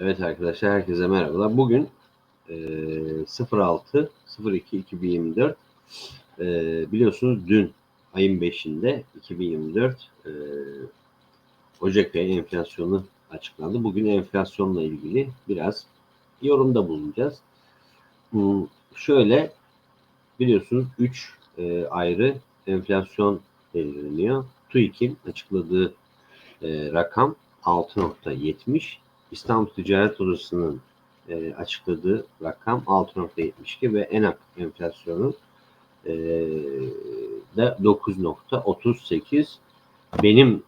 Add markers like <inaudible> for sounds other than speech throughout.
Evet arkadaşlar herkese merhabalar. Bugün e, 06 02 2024 e, biliyorsunuz dün ayın 5'inde 2024 e, Ocak ayı enflasyonu açıklandı. Bugün enflasyonla ilgili biraz yorumda bulunacağız. Hmm, şöyle biliyorsunuz 3 e, ayrı enflasyon belirleniyor. TÜİK'in açıkladığı e, rakam 6.70 İstanbul Ticaret Odası'nın e, açıkladığı rakam 6.72 ve ENAK enflasyonu e, da 9.38 benim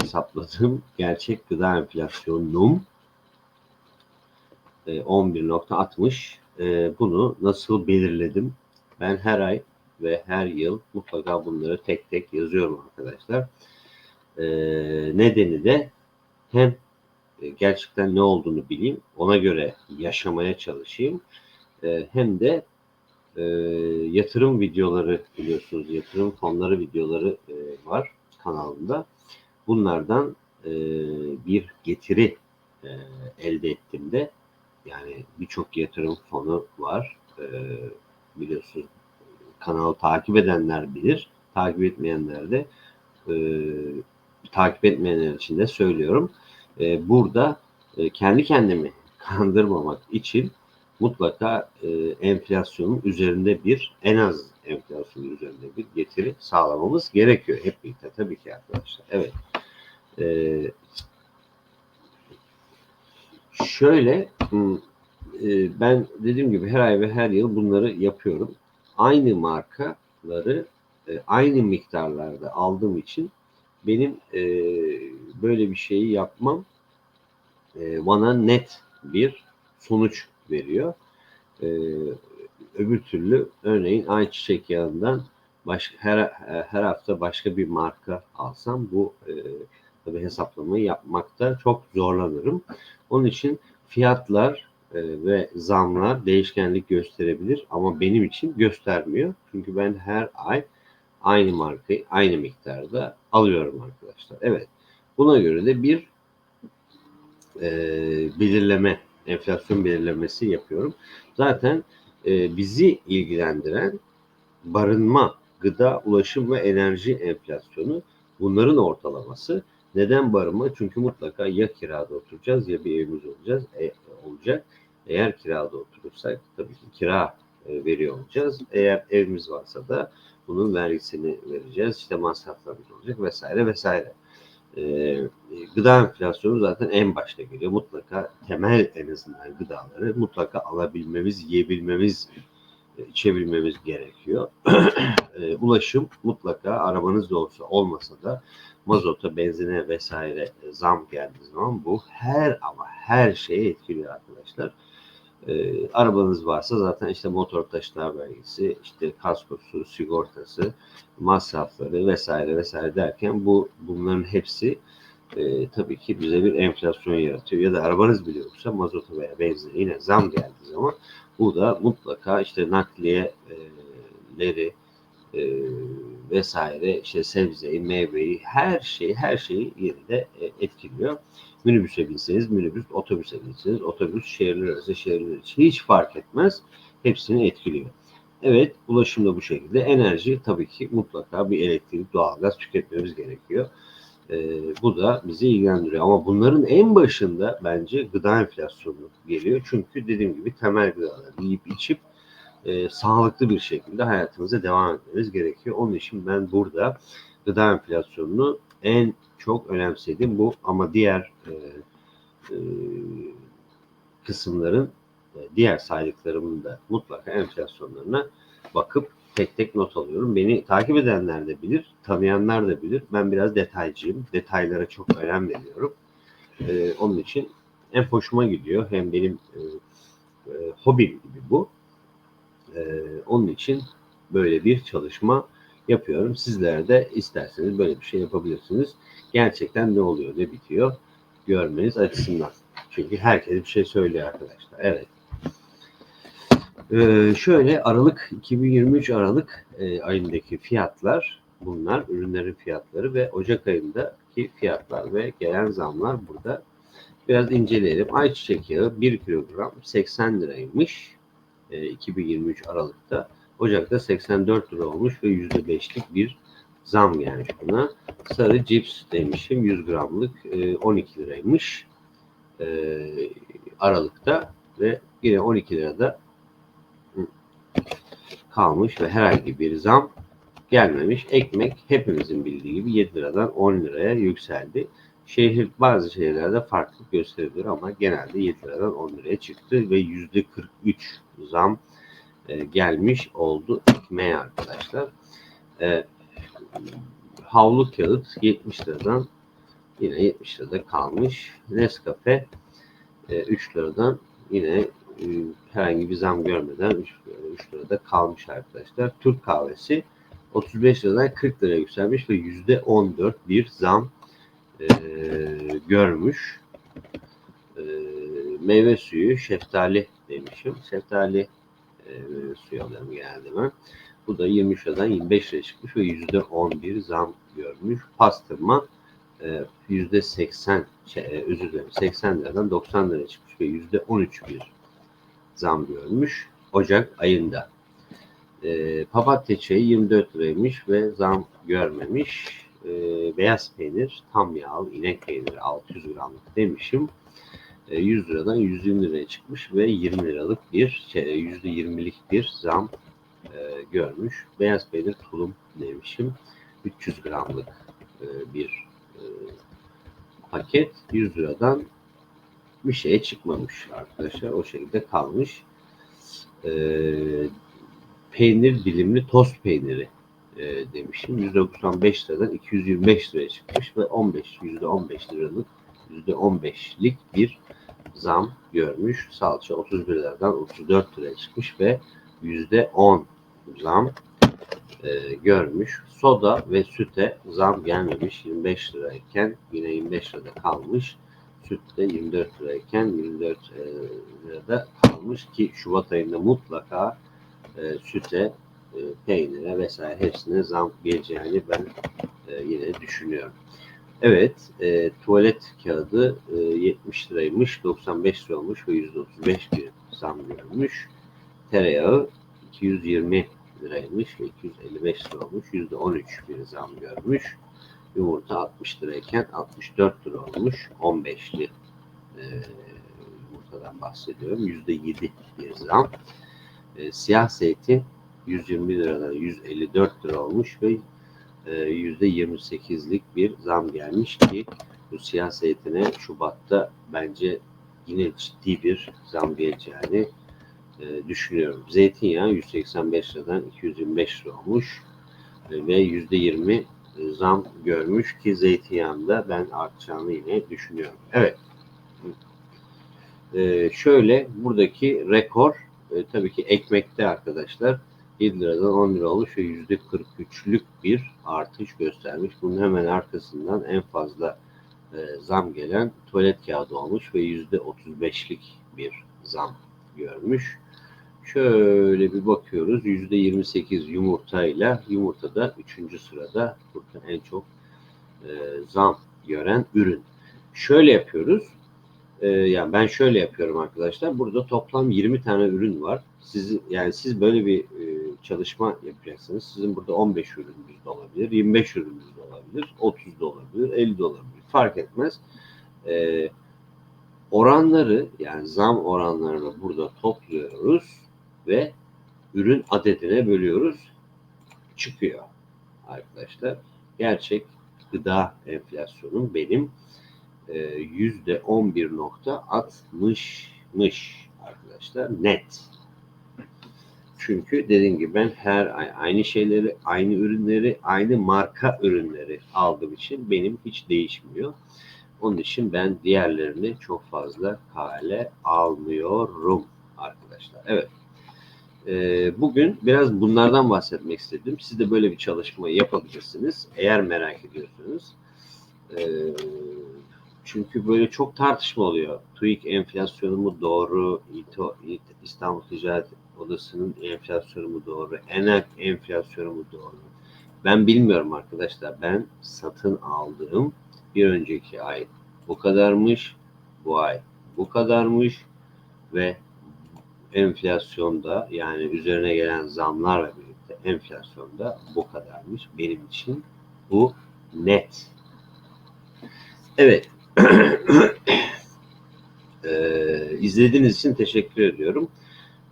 hesapladığım gerçek gıda enflasyonum e, 11.60 e, bunu nasıl belirledim? Ben her ay ve her yıl mutlaka bunları tek tek yazıyorum arkadaşlar. E, nedeni de hem gerçekten ne olduğunu bileyim, ona göre yaşamaya çalışayım. E, hem de e, yatırım videoları biliyorsunuz, yatırım fonları videoları e, var kanalımda. Bunlardan e, bir getiri e, elde ettiğimde yani birçok yatırım fonu var. E, biliyorsunuz kanalı takip edenler bilir. Takip etmeyenler de e, takip etmeyenler için de söylüyorum. E, burada e, kendi kendimi kandırmamak için mutlaka e, enflasyonun üzerinde bir en az enflasyonun üzerinde bir getiri sağlamamız gerekiyor hep birlikte tabii ki arkadaşlar. Evet. E, şöyle e, ben dediğim gibi her ay ve her yıl bunları yapıyorum. Aynı markaları e, aynı miktarlarda aldığım için benim e, böyle bir şeyi yapmam e, bana net bir sonuç veriyor. E, öbür türlü örneğin ayçiçek yağından başka, her, her hafta başka bir marka alsam bu e, tabi hesaplamayı yapmakta çok zorlanırım. Onun için fiyatlar e, ve zamlar değişkenlik gösterebilir ama benim için göstermiyor. Çünkü ben her ay aynı markayı aynı miktarda alıyorum arkadaşlar. Evet. Buna göre de bir e, belirleme, enflasyon belirlemesi yapıyorum. Zaten e, bizi ilgilendiren barınma, gıda, ulaşım ve enerji enflasyonu bunların ortalaması. Neden barınma? Çünkü mutlaka ya kirada oturacağız ya bir evimiz olacağız, e, olacak. Eğer kirada oturursak tabii ki kira e, veriyor olacağız. Eğer evimiz varsa da bunun vergisini vereceğiz. İşte masraflarımız olacak vesaire vesaire. Ee, gıda enflasyonu zaten en başta geliyor. Mutlaka temel en azından gıdaları mutlaka alabilmemiz, yiyebilmemiz, e, içebilmemiz gerekiyor. <clears throat> e, ulaşım mutlaka arabanız da olsa olmasa da mazota, benzine vesaire zam geldiği zaman bu her ama her şeye etkiliyor arkadaşlar. E, arabanız varsa zaten işte motor taşıtlar vergisi, işte kaskosu, sigortası, masrafları vesaire vesaire derken bu bunların hepsi e, tabii ki bize bir enflasyon yaratıyor. Ya da arabanız bile yoksa mazota veya benzine yine zam geldiği zaman bu da mutlaka işte nakliyeleri e, vesaire işte sebzeyi, meyveyi her şeyi her şeyi yerinde e, etkiliyor. Minibüse binseniz minibüs, otobüse binseniz otobüs, şehirler arası şehirler için hiç fark etmez. Hepsini etkiliyor. Evet, ulaşım da bu şekilde. Enerji tabii ki mutlaka bir elektrik, doğalgaz tüketmemiz gerekiyor. Ee, bu da bizi ilgilendiriyor. Ama bunların en başında bence gıda enflasyonu geliyor. Çünkü dediğim gibi temel gıdaları yiyip içip e, sağlıklı bir şekilde hayatımıza devam etmemiz gerekiyor. Onun için ben burada gıda enflasyonunu en çok önemsedim bu ama diğer e, e, kısımların e, diğer saydıklarımın da mutlaka enflasyonlarına bakıp tek tek not alıyorum. Beni takip edenler de bilir, tanıyanlar da bilir. Ben biraz detaycıyım. Detaylara çok önem veriyorum. E, onun için hem hoşuma gidiyor hem benim e, e, hobim gibi bu. E, onun için böyle bir çalışma yapıyorum. Sizler de isterseniz böyle bir şey yapabilirsiniz. Gerçekten ne oluyor, ne bitiyor görmeniz açısından. Çünkü herkes bir şey söylüyor arkadaşlar. Evet. Ee, şöyle Aralık 2023 Aralık e, ayındaki fiyatlar bunlar ürünlerin fiyatları ve Ocak ayındaki fiyatlar ve gelen zamlar burada Biraz inceleyelim. Ayçiçek yağı 1 kilogram 80 liraymış. E, 2023 Aralık'ta. Ocak'ta 84 lira olmuş ve %5'lik bir zam gelmiş buna. Sarı cips demişim 100 gramlık e, 12 liraymış. E, Aralık'ta ve yine 12 lirada kalmış ve herhangi bir zam gelmemiş. Ekmek hepimizin bildiği gibi 7 liradan 10 liraya yükseldi. Şehir bazı şehirlerde farklılık gösterebilir ama genelde 7 liradan 10 liraya çıktı ve yüzde 43 zam e, gelmiş oldu ekmeğe arkadaşlar. E, havlu kağıt 70 liradan yine 70 lirada kalmış. Nescafe e, 3 liradan yine e, herhangi bir zam görmeden 3, 3 lirada kalmış arkadaşlar. Türk kahvesi 35 liradan 40 liraya yükselmiş ve yüzde 14 bir zam e, görmüş. E, meyve suyu, şeftali demişim. Şeftali e, suyu alıyorum genelde ben. Bu da 23 liradan 25 liraya çıkmış ve yüzde 11 zam görmüş. Pastırma e, yüzde 80 şey, e, özür dilerim 80 liradan 90 liraya çıkmış ve yüzde 13 bir zam görmüş Ocak ayında. E, papatya çayı 24 liraymış ve zam görmemiş. E, beyaz peynir tam yağlı inek peyniri 600 gramlık demişim. E, 100 liradan 120 liraya çıkmış ve 20 liralık bir şey, %20'lik bir zam e, görmüş. Beyaz peynir tulum demişim. 300 gramlık e, bir e, paket 100 liradan bir şeye çıkmamış arkadaşlar. O şekilde kalmış. E, peynir dilimli tost peyniri e, demişim. 195 liradan 225 liraya çıkmış ve 15 %15 liralık %15'lik bir zam görmüş. Salça 31 liradan 34 liraya çıkmış ve %10 zam e, görmüş. Soda ve süte zam gelmemiş. 25 lirayken yine 25 lirada kalmış. Süt de 24 lirayken 24 e, lirada kalmış ki Şubat ayında mutlaka e, süte, e, peynire vesaire hepsine zam geleceğini ben e, yine düşünüyorum. Evet, e, tuvalet kağıdı e, 70 liraymış, 95 lira olmuş ve %35 bir zam görmüş. Tereyağı 220 liraymış ve 255 lira olmuş, %13 bir zam görmüş. Yumurta 60 lirayken 64 lira olmuş, 15'li e, yumurtadan bahsediyorum, %7 bir zam. E, siyah zeytin 120 liradan 154 lira olmuş ve %28'lik e, bir zam gelmiş ki bu siyah zeytine Şubat'ta bence yine ciddi bir zam geleceğini e, düşünüyorum. Zeytinyağı 185 liradan 225 lira olmuş e, ve %20 zam görmüş ki zeytinyağında ben artacağını yine düşünüyorum. Evet. Ee, şöyle buradaki rekor e, tabii ki ekmekte arkadaşlar 7 liradan 10 lira olmuş ve %43'lük bir artış göstermiş. Bunun hemen arkasından en fazla e, zam gelen tuvalet kağıdı olmuş ve %35'lik bir zam görmüş. Şöyle bir bakıyoruz. %28 yumurtayla yumurtada 3. sırada burada en çok e, zam gören ürün. Şöyle yapıyoruz. E, yani ben şöyle yapıyorum arkadaşlar. Burada toplam 20 tane ürün var. Siz yani siz böyle bir e, çalışma yapacaksınız. Sizin burada 15 ürününüz de olabilir, 25 ürününüz de olabilir, 30 da olabilir, 50 de olabilir. Fark etmez. E, oranları yani zam oranlarını burada topluyoruz ve ürün adedine bölüyoruz. Çıkıyor arkadaşlar. Gerçek gıda enflasyonum benim e, yüzde 11.60'mış arkadaşlar net. Çünkü dediğim gibi ben her ay aynı şeyleri, aynı ürünleri, aynı marka ürünleri aldığım için benim hiç değişmiyor. Onun için ben diğerlerini çok fazla kale almıyorum arkadaşlar. Evet. Ee, bugün biraz bunlardan bahsetmek istedim. Siz de böyle bir çalışma yapabilirsiniz. Eğer merak ediyorsanız. Ee, çünkü böyle çok tartışma oluyor. TÜİK enflasyonu mu doğru, İstanbul Ticaret Odası'nın enflasyonu mu doğru, ENAK enflasyonu mu doğru? Ben bilmiyorum arkadaşlar. Ben satın aldığım bir önceki ay bu kadarmış. bu ay bu kadarmış ve enflasyonda yani üzerine gelen zamlarla birlikte enflasyonda bu kadarmış. Benim için bu net. Evet. <coughs> Ee, izlediğiniz için teşekkür ediyorum.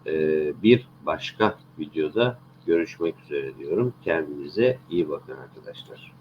Ee, bir başka videoda görüşmek üzere diyorum. Kendinize iyi bakın arkadaşlar.